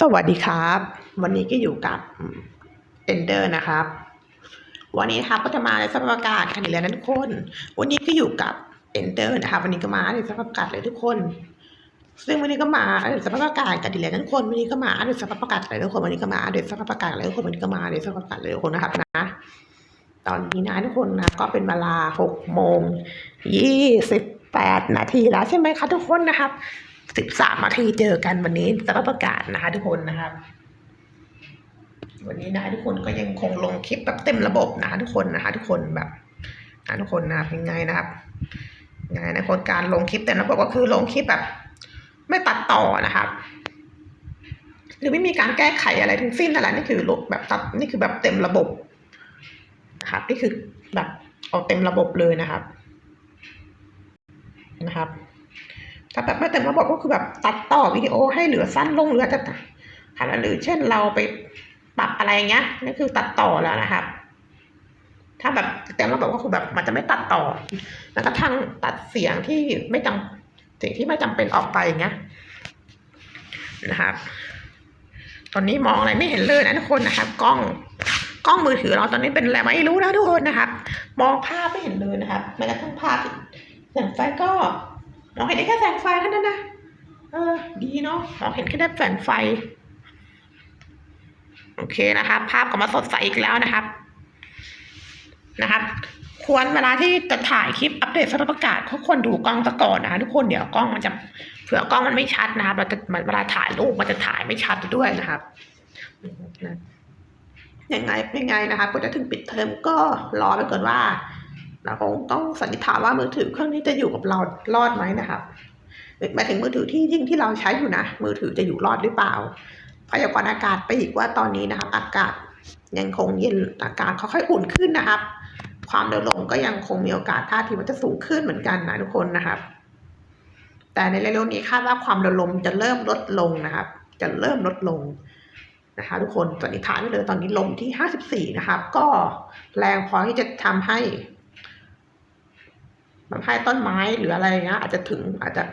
สวัสดีครับ วันนี้ก็อยู่กับเอนเดอร์นะครับ วันนี้นะครับก็จะมาในสภาพอากาศกันอีกแล้วนะทุกคน วันนี้ก็อยู่กับเอนเดอร์นะครับวันนี้ก็มาในสภาพอากาศเลยทุกคน ซึ่งวันนี้ก็มาในสภาพอากาศกันอีกแล้วนะทุกคนวันนี้ก็มาในสภาพอากาศเลยทุกคนวันนี้ก็มาในสภาพอากาศเลยทุกคนวันนี้ก็มาในสภาพอากาศเลยทุกคนนะครับนะ ตอนนี้นะทุกคนนะก็เป็นเวลาหกโมงยี่สิบแปดนาทีแล้วใช่ไหมคะทุกคนนะครับ สิบสามนาทีเจอกันวันนี้สภาพอากาศนะคะทุกคนนะครับวันนี้นะคะทุกคนก็ยังคงลงคลิปแบบเต็มระบบนะคะทุกคนนะคะทุกคนแบบนะทุกคนนะครับยังไงนะครับยังไงนะคนการลงคลิปเต็มระบบก็คือลงคลิปแบบ ไม่ตัดต่อนะครับหรือไม่มีการแก้ไขอะไรทั้งสิ้นอะไรนี่คือลบแบบตัดนี่คือแบบเต็มระบบนะครับนี่คือแบบเอาเต็มระบบเลยนะครับนะครับ ถ้าแบบไม่เต็มระบบก็คือแบบตัดต่อวิดีโอให้เหลือสั้นลงเหรืออาจะขนาดหรือเช่นเราไปปรับอะไรเงี้ยนี่คือตัดต่อแล้วนะครับ ถ้าแบบเต็มระบบก็คือแบบมันจะไม่ตัดต่อ แล้วก็ทั้งตัดเสียงที่ไม่จำสิ่งที่ไม่จำเป็นออกไปเงี้ยนะครับตอนนี้มองอะไรไม่เห็นเลยนะทุกคนนะครับ กล้องกล้องมือถือเราตอนนี้เป็นอะไรไม่รู้นะทุกคนนะครับ มองภาพไม่เห็นเลยนะครับแม้กระทั่งภาพแสงไฟก็ มองเห็นได้แค่แสงไฟเท่านั้นนะเออ ดีเนาะมองเห็นแค่ได้แสงไฟ โอเคนะครับ ภาพก็มาสดใสอีกแล้วนะครับ นะครับ ควรเวลาที่จะถ่ายคลิปอัปเดตสภาพอากาศทุกคนดูกล้องซะก่อนนะทุกคนเดี๋ยวกล้องมันจะเผื่อกล้องมันไม่ชัดนะครับเราจะเวลาถ่ายรูปมันจะถ่ายไม่ชัดด้วยนะครับยังไงยังไงนะครับก็จะถึงปิดเทอมก็รอไปก่อนว่า เราคงต้องสันนิษฐานว่ามือถือเครื่องนี้จะอยู่กับเรารอดไหมนะครับหมายถึงมือถือที่ยิ่งที่เราใช้อยู่นะ มือถือจะอยู่รอดหรือเปล่าพยากรณ์อากาศไปอีกว่าตอนนี้นะครับ อากาศยังคงเย็นอากาศค่อยๆอุ่นขึ้นนะครับ ความเร็วลมก็ยังคงมีโอกาสท่าทีว่าจะสูงขึ้นเหมือนกันนะทุกคนนะครับ แต่ในเร็วๆนี้คาดว่าความเร็วลมจะเริ่มลดลงนะครับ จะเริ่มลดลงนะคะทุกคนสันนิษฐานได้เลยตอนนี้ลมที่ห้าสิบสี่นะครับ ก็แรงพอที่จะทำให้ ให้ต้นไม้หรืออะไรเงี้ยอาจจะถึงอาจจะ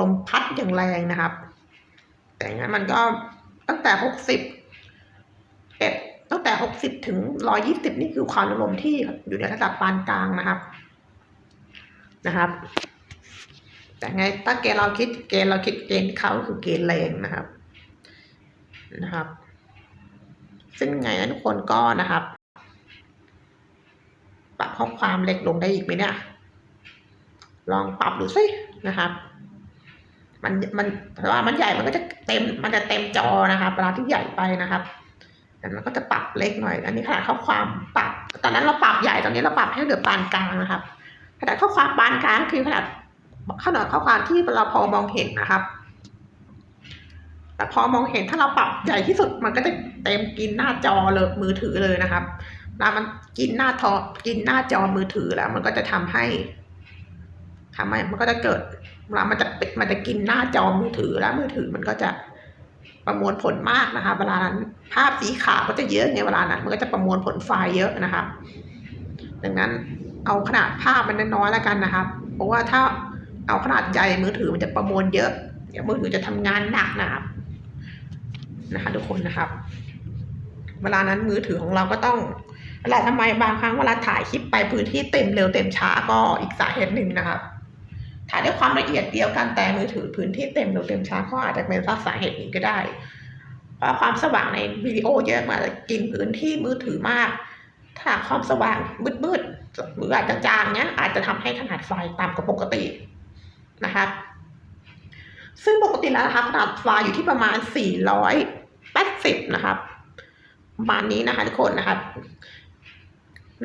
ลมพัดอย่างแรงนะครับ แต่งั้นมันก็ตั้งแต่หกสิบเอ็ดตั้งแต่หกสิบถึงร้อยี่สิบนี่คือความลมที่อยู่ในระดับปานกลางนะครับนะครับ แต่ไงถ้าเกณฑ์เราคิดเกณฑ์เราคิดเกณฑ์เขาคือเกณฑ์แรงนะครับนะครับ ซึ่งไงนะทุกคนก็นะครับ ปรับข้อความเล็กลงได้อีกไหมเนี่ย ลองปรับดูสินะครับมันมันเพราะว่ามันใหญ่มันก็จะเต็มมันจะเต็มจอนะครับเวลาที่ใหญ่ไปนะครับแต่มันก็จะปรับเล็กหน่อย อันนี้ขนาดข้อความปรับ ตอนนั้นเราปรับใหญ่ตอนนี้เราปรับให้เหลือปานกลางนะครับขนาดข้อความปานกลางคือขนาดขนาดข้อความที่เราพอมองเห็นนะครับ แต่พอมองเห็นถ้าเราปรับใหญ่ที่สุดมันก็จะเต็มกินหน้าจอเลยมือถือเลยนะครับเวลามันกินหน้าทอกินหน้าจอมือถือแล้ว มันก็จะทำให้ ทำให้มันก็จะเกิดเวลามันจะปิดมันจะกินหน้าจอมือถือแล้วมือถือมันก็จะประมวลผลมากนะคะ เวลานั้นภาพสีขาวก็จะเยอะไงเวลานั้นมันก็จะประมวลผลไฟล์เยอะนะครับดังนั้นเอาขนาดภาพมันน้อยแล้วกันนะครับเพราะว่าถ้าเอาขนาดใหญ่มือถือมันจะประมวลเยอะเดี๋ยวมือถือจะทำงานหนักนะครับนะคะทุกคนนะครับ เวลานั้นมือถือของเราก็ต้องเวลาทำไมบางครั้งเวลาถ่ายคลิปไปพื้นที่เต็มเร็วเต็มช้าก็อีกสาเหตุหนึ่งนะครับ ถ่ายด้วยความละเอียดเดียวกันแต่มือถือพื้นที่เต็มเร็วเต็มช้าก็อาจจะเป็นสาเหตุนึ่งก็ได้เพราะความสว่างในวิดีโอเยอะมากกินพื้นที่มือถือมาก ถ้าความสว่างมืดๆหรืออาจจะจางเนี้ย อาจจะทำให้ขนาดไฟต่ำกว่าปกตินะครับซึ่งปกติแล้วนะครับขนาดไฟอยู่ที่ประมาณ 480 นะครับประมาณนี้นะคะทุกคนนะครับ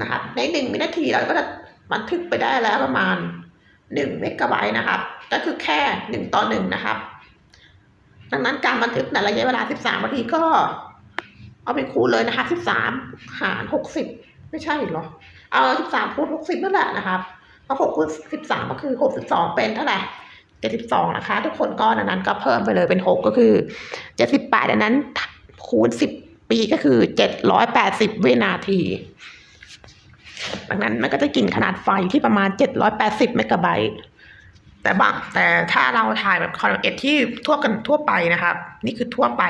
นะครับในหนึ่งวินาทีเราก็จะบันทึกไปได้แล้วประมาณ หนึ่งเมกะไบต์นะครับ ก็คือแค่หนึ่งต่อหนึ่งนะครับ ดังนั้นการบันทึกในระยะเวลา 13นาทีก็ เอาไปคูณเลยนะคะ 13 หาร 60 ไม่ใช่หรอ เอา 13คูณ60 นั่นแหละนะครับเพราะ6คูณ13 ก็คือ 62 เป็นเท่าไหร่72 นะคะ ทุกคนก็ดังนั้นก็เพิ่มไปเลยเป็น 6 ก็คือ 78ดังนั้นคูณ 10 ปีก็คือ 780 วินาที ดังนั้นมันก็จะกินขนาดไฟที่ประมาณ 780เมกะไบต์แต่บางแต่ถ้าเราถ่ายแบบคอนเอ็ดที่ทั่วกันทั่วไปนะครับ นี่คือทั่วไป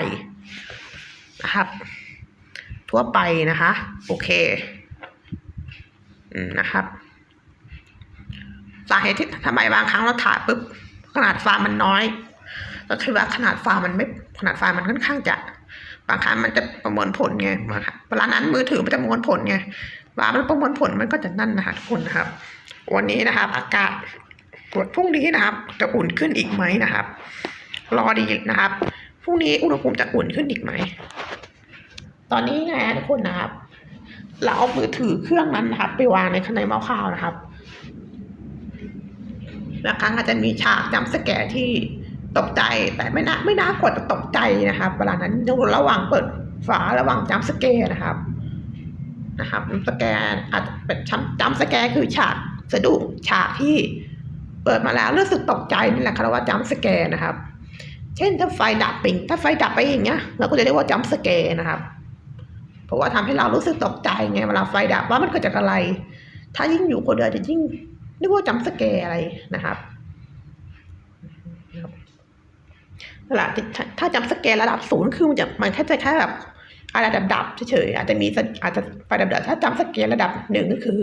นะครับ ทั่วไปนะคะ โอเคนะครับสาเหตุที่ทำไมบางครั้งเราถ่ายปุ๊บขนาดไฟล์มันน้อย ก็คือว่าขนาดไฟล์มันไม่ขนาดไฟล์มันค่อนข้างจะบางครั้งมันจะประมวลผลไงเวลานั้นมือถือมันจะประมวลผลไง วลามันประมวลผลมันก็จะนั่นนะคะทุกคนนะครับ วันนี้นะครับ อากาศพรุ่งนี้นะครับ จะอุ่นขึ้นอีกไหมนะครับ รอดีนะครับพรุ่งนี้อุณหภูมิจะอุ่นขึ้นอีกไหม ตอนนี้ไงทุกคนนะครับ เราเอามือถือเครื่องนั้นนะครับ ไปวางในข้างในหม้อข้าวนะครับบางครั้งอาจจะมีฉากจำสแกร์ที่ตกใจแต่ไม่น่าไม่น่ากดจะตกใจนะครับเวลานั้นระหว่างเปิดฝาระหว่างจำสแกร์นะครับ นะครับจำสแกร์อาจจะเป็นจำสแกร์คือฉากสะดุ้งฉากที่เปิดมาแล้วรู้สึกตกใจนี่แหละครับว่าจำสแกร์นะครับ เช่นถ้าไฟดับปิงถ้าไฟดับไปอย่างเงี้ยเราก็จะเรียกว่าจำสแกร์นะครับเพราะว่าทำให้เรารู้สึกตกใจไงเวลาไฟดับว่ามันเกิดจากอะไร ถ้ายิ่งอยู่คนเดียวจะยิ่งนึกว่าจำสแกร์อะไรนะครับระดับถ้าจำสแกร์ระดับศูนย์คือมันจะมันแค่จะแค่แบบ อะไรดับๆเฉยๆอาจจะมีอาจจะไฟดับๆถ้าจำสแกร์ระดับหนึ่งก็คือ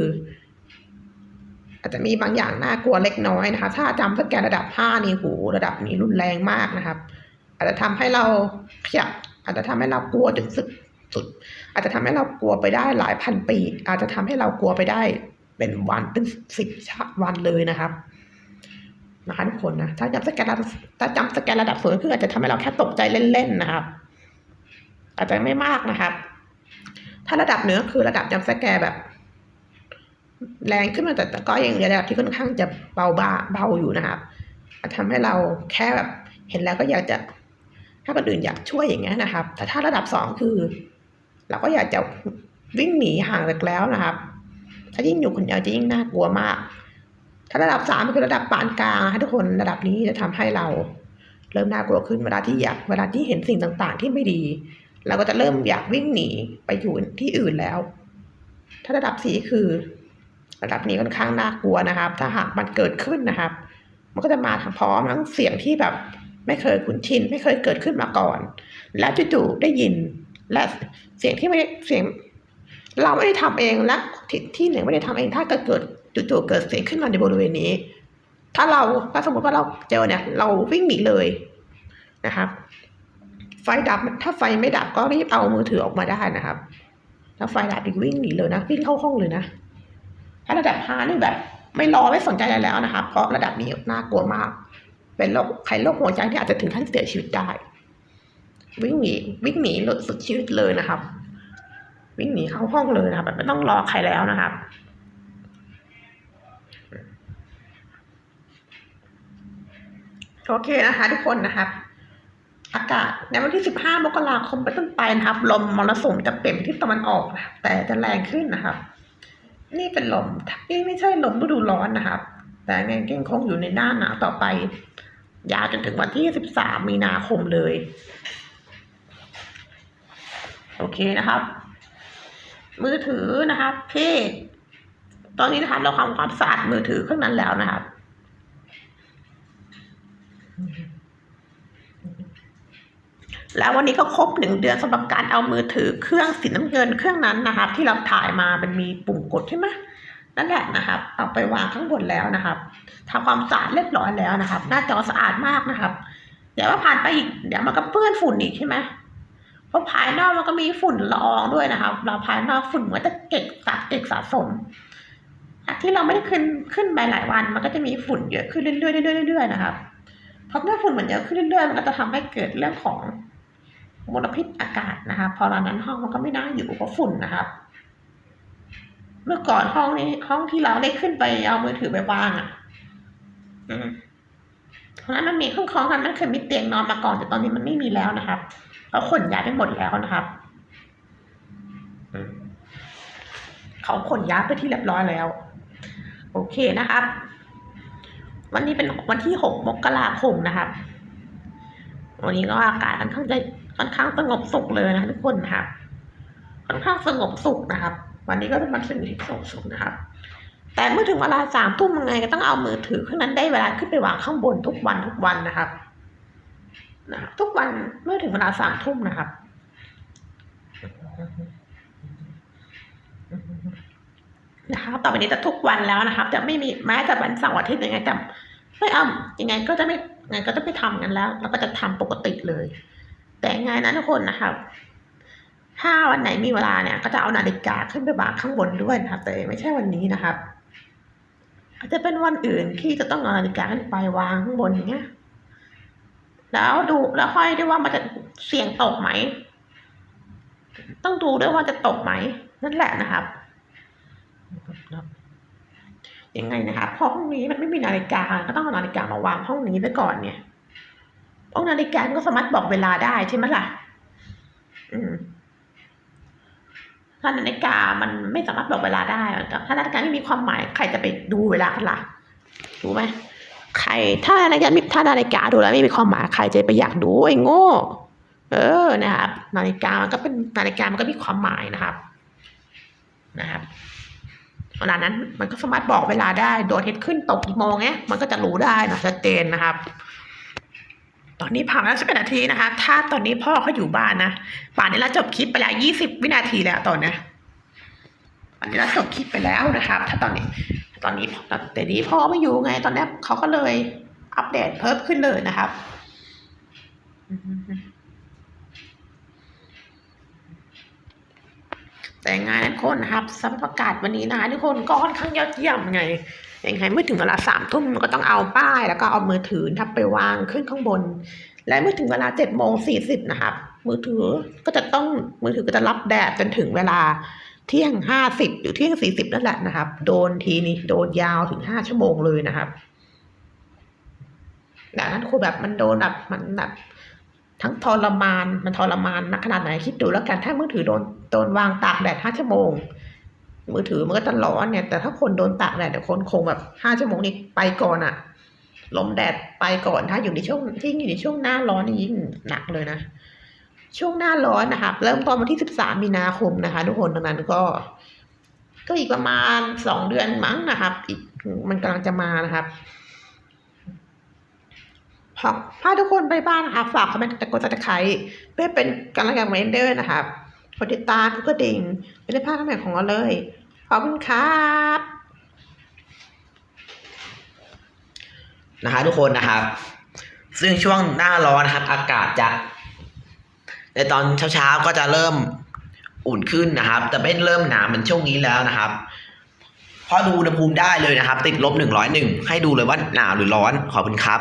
อาจจะมีบางอย่างน่ากลัวเล็กน้อยนะคะ ถ้าจำสแกนระดับห้านี่หูระดับนี้รุนแรงมากนะครับ อาจจะทำให้เราขยับอาจจะทำให้เรากลัวถึงสุดสุด อาจจะทำให้เรากลัวไปได้หลายพันปี อาจจะทำให้เรากลัวไปได้เป็นวันเป็นสิบวันเลยนะครับนะคะทุกคนนะถ้าจำสแกนระดับถ้าจำสแกนระดับสูงก็คืออาจจะทำให้เราแค่ตกใจเล่นๆนะครับ อาจจะไม่มากนะครับถ้าระดับเหนือคือระดับจำสแกแบบ แรงขึ้นมาแต่ก็ยังระดับที่ค่อนข้างจะเบาบาเบาอยู่นะครับทำให้เราแค่แบบเห็นแล้วก็อยากจะถ้าคนอื่นอยากช่วยอย่างเงี้ยนะครับ แต่ถ้าระดับสองคือ เราก็อยากจะวิ่งหนีห่างจากแล้วนะครับ ถ้ายิ่งอยู่คนเดียวจะยิ่งน่ากลัวมาก ถ้าระดับสามคือระดับปานกลางนะทุกคนระดับนี้จะทำให้เรา เริ่มน่ากลัวขึ้นเวลาที่อยากเวลาที่เห็นสิ่งต่างๆ ที่ไม่ดี เราก็จะเริ่มอยากวิ่งหนีไปอยู่ที่อื่นแล้ว ถ้าระดับสีคือ ระดับนี้ค่อนข้างน่ากลัวนะครับ ถ้าหากมันเกิดขึ้นนะครับ มันก็จะมาทั้งพร้อมทั้งเสียงที่แบบไม่เคยคุ้นชินไม่เคยเกิดขึ้นมาก่อน แล้วจู่ๆได้ยิน และเสียงที่ไม่ได้เสียง เราไม่ได้ทำเองและที่ที่หนึ่งไม่ได้ทำเองถ้าเกิดเกิดจู่ๆเกิดเสียงขึ้นมาในบริเวณนี้ ถ้าเราถ้าสมมติว่าเราเจอเนี่ย เราวิ่งหนีเลยนะครับ ไฟดับถ้าไฟไม่ดับก็รีบเอามือถือออกมาได้นะครับ ถ้าไฟดับอีกวิ่งหนีเลยนะวิ่งเข้าห้องเลยนะ ถ้าระดับห้านี่แบบ ไม่รอไม่สนใจอะไรแล้วนะครับเพราะระดับนี้น่ากลัวมาก เป็นโรคใครโรคหัวใจที่อาจจะถึงขั้นเสียชีวิตได้ วิ่งหนีวิ่งหนีหลุดสุดชีวิตเลยนะครับ วิ่งหนีเข้าห้องเลยนะครับแบบไม่ต้องรอใครแล้วนะครับโอเคนะคะทุกคนนะครับ อากาศในวันที่ 15 มกราคมเป็นต้นไปนะครับ ลมมรสุมจะเปลี่ยนทิศตะวันออกนะแต่จะแรงขึ้นนะครับ นี่เป็นลมนี่ไม่ใช่ลมฤดูร้อนนะครับ แต่ยังยังคงอยู่ในหน้าหนาวต่อไป ยาวจนถึงวันที่ 13 มีนาคมเลย โอเคนะครับ มือถือนะครับพี่ตอนนี้นะครับเราทำความสะอาดมือถือเครื่องนั้นแล้วนะครับ แล้ววันนี้ก็ครบหนึ่งเดือนสำหรับการเอามือถือเครื่องสีน้ำเงินเครื่องนั้นนะครับ ที่เราถ่ายมามันมีปุ่มกดใช่ไหมนั่นแหละนะครับ เอาไปวางข้างบนแล้วนะครับทำความสะอาดเรียบร้อยแล้วนะครับ หน้าจอสะอาดมากนะครับ เดี๋ยวว่าผ่านไปอีกเดี๋ยวมันก็เปื้อนฝุ่นอีกใช่ไหมเพราะภายนอกมันก็มีฝุ่นละอองด้วยนะครับ เราภายนอกฝุ่นมันจะเก็บสะเก็บสะสมที่เราไม่ได้ขึ้นขึ้นไปหลายวัน มันก็จะมีฝุ่นเยอะขึ้นเรื่อยๆเรื่อยๆเรื่อยๆนะครับเพราะเมื่อฝุ่นมันเยอะขึ้นเรื่อยๆมันก็จะทำให้เกิดเรื่องของ มลพิษอากาศนะครับพอตอนนั้นห้องมันก็ไม่น่าอยู่เพราะฝุ่นนะครับ เมื่อก่อนห้องนี้ห้องที่เราได้ขึ้นไปเอามือถือไปวางอะอืมเพราะนั้นมันมีเครื่องคล้องกันมันเคยมีเตียงนอนมาก่อนแต่ตอนนี้มันไม่มีแล้วนะครับเขาขนย้ายไปหมดแล้วนะครับเขาขนย้ายไปที่เรียบร้อยแล้ว โอเคนะครับ วันนี้เป็นวันที่หกมกราคมนะครับ วันนี้ก็อากาศค่อนข้างจะค่อนข้างสงบสุขเลยนะทุกคนครับ ค่อนข้างสงบสุขนะครับ วันนี้ก็เป็นวันสิ่งที่สงบสุขนะครับ แต่เมื่อถึงเวลาสามทุ่มยังไงก็ต้องเอามือถือเครื่องนั้นได้เวลาขึ้นไปวางข้างบนทุกวันทุกวันนะครับนะทุกวันเมื่อถึงเวลาสามทุ่มนะครับนะครับต่อไปนี้จะทุกวันแล้วนะครับ จะไม่มีแม้แต่วันเสาร์อาทิตย์ยังไงแต่ ไม่เอายังไงก็จะไม่ยังไงก็จะไม่ทำกันแล้วแล้วก็จะทำปกติเลย แต่งไงนะทุกคนนะครับถ้าวันไหนมีเวลาเนี่ย ก็จะเอานาฬิกาขึ้นไปวางข้างบนด้วยนะครับแต่ไม่ใช่วันนี้นะครับอาจจะเป็นวันอื่นที่จะต้องเอานาฬิกาขึ้นไปวางข้างบนอย่างเงี้ยแล้วดูแล้วค่อยด้วยว่ามันจะเสี่ยงตกไหม ต้องดูด้วยว่าจะตกไหม นั่นแหละนะครับ ยังไงนะครับเพราะห้องนี้มันไม่มีนาฬิกาก็ต้องเอานาฬิกามาวางห้องนี้ไว้ก่อนเนี่ยเพราะนาฬิกามันก็สามารถบอกเวลาได้ใช่ไหมล่ะ อืมถ้านาฬิกามันไม่สามารถบอกเวลาได้ถ้านาฬิกาไม่มีความหมายใครจะไปดูเวลากันล่ะรู้ไหมใคร ถ้านาฬิกาถ้านาฬิกาดูแล้วไม่มีความหมายใครจะไปอยากดูไอ้โง่ เออนะครับ นาฬิกามันก็เป็นนาฬิกามันก็มีความหมายนะครับ นะครับ เวลานั้นมันก็สามารถบอกเวลาได้โดนเฮ็ดขึ้นตกกี่โมงเงี้ยมันก็จะรู้ได้นะชัดเจนนะครับ ตอนนี้ผ่านแล้วสิบนาทีนะคะ ถ้าตอนนี้พ่อเขาอยู่บ้านนะป่านนี้เราจบคลิปไปแล้วยี่สิบวินาทีแล้วตอนนี้ยตอนนี้เราจบคลิปไปแล้วนะครับ ถ้าตอนนี้ ตอนนี้แต่นี้พ่อไม่อยู่ไง ตอนนี้เขาก็เลยอัปเดตเพิ่มขึ้นเลยนะครับ แต่งานทุกคนนะครับสำหรับประกาศวันนี้นะคะทุกคนก็ค่อนข้างยอดเยี่ยมไงยังไงเมื่อถึงเวลาสามทุ่มก็ต้องเอาป้าย แล้วก็เอามือถือทับไปวางขึ้นข้างบน และเมื่อถึงเวลาเจ็ดโมงสี่สิบนะครับมือถือก็จะต้องมือถือก็จะรับแดดจนถึงเวลาเที่ยงห้าสิบหรือเที่ยงสี่สิบนั่นแหละนะครับ โดนทีนี้โดนยาวถึงห้าชั่วโมงเลยนะครับแต่นั้นคือแบบมันโดนแบบมันแบบ ทั้งทรมานมันทรมานนักขนาดไหนคิดดูแล้วกันถ้ามือถือโดนโดนวางตากแดดห้าชั่วโมง มือถือมันก็จะร้อนเนี่ยแต่ถ้าคนโดนตากแดดเดี๋ยวคนคงแบบห้าชั่วโมงนี้ไปก่อนอะลมแดดไปก่อนถ้าอยู่ในช่วงที่อยู่ในช่วงหน้าร้อนนี่ยิ่งหนักเลยนะ ช่วงหน้าร้อนนะครับเริ่มต้นวันที่สิบสามมีนาคมนะคะ ทุกคนดังนั้นก็ ก็อีกประมาณสองเดือนมั้งนะครับ อีกมันกำลังจะมานะครับ ฝากพาทุกคนไปบ้านนะคะ ฝากคอมเมนต์ตะกดตะไคร้เพื่อเป็นกำลังใจของเอนเดอร์นะครับกดติดตามกดกดิ่งไม่ได้พลาดคำไหนของเราเลย ขอบคุณครับนะคะทุกคนนะครับ ซึ่งช่วงหน้าร้อนนะครับ อากาศจะ ในตอนเช้าๆก็จะเริ่มอุ่นขึ้นนะครับ แต่ไม่เริ่มหนาวเหมือนช่วงนี้แล้วนะครับพราะดูอุณหภูมิได้เลยนะครับ ติดลบหนึ่งร้อยหนึ่งให้ดูเลยว่าหนาวหรือร้อนขอบคุณครับ